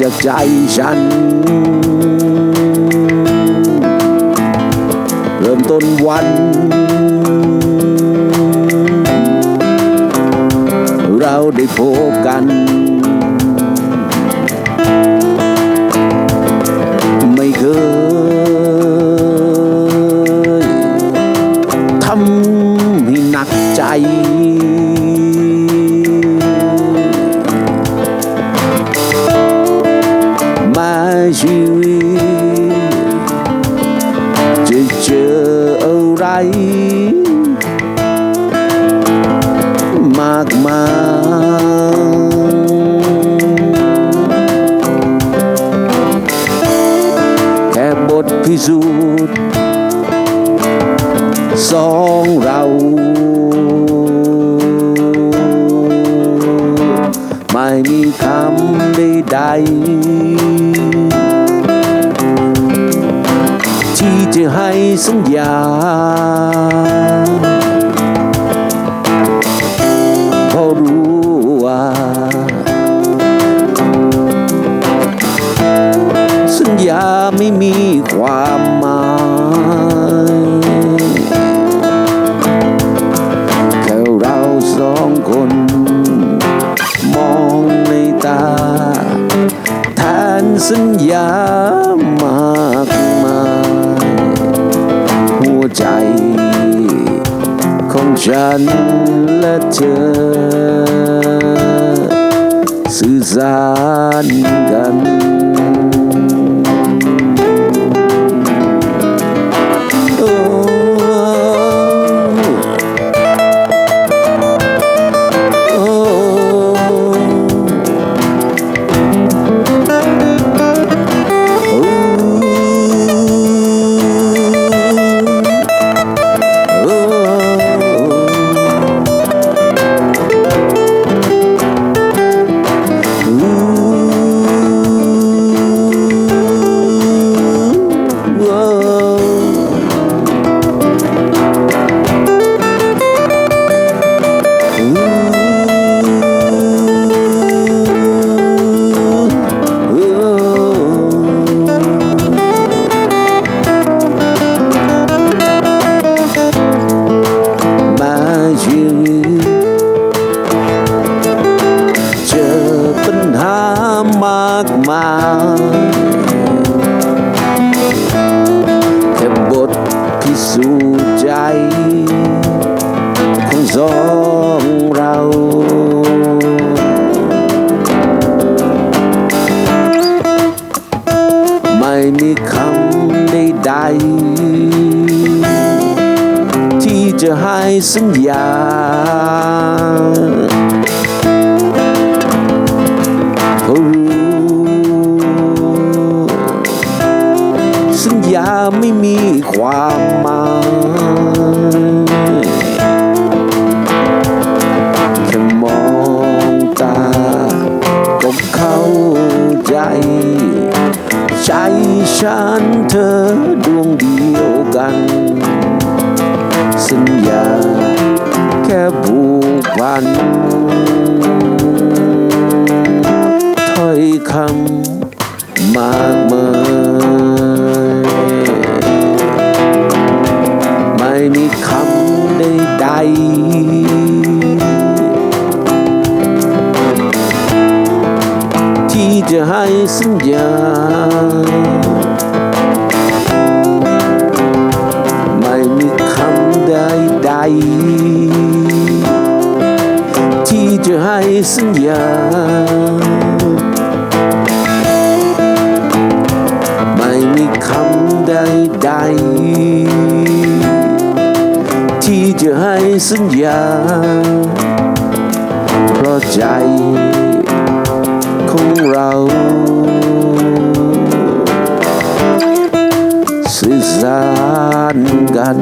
จากใจฉัน เริ่มต้นวัน เราได้พบกัน ชีวิต จะเจออะไร มากมายแค่บทพิสูจน์สองเราไม่มีคำใดๆ ที่ให้สัญญาเพรารู้ว่า สัญญาไม่มีความหมายแค่เราสองคน มองในตา แทนสัญญาม ขอ บทพิสูจน์ใจ ของสองเราไม่มีคำใดๆที่จะให้สัญญา ไม่มีความหมาย ใดๆ ที่จะให้สัญญา ไม่มีคำใดๆ ที่จะให้สัญญาไม่มีคำใดๆ จะให้สัญญา เพราะใจของเราสื่อสารกัน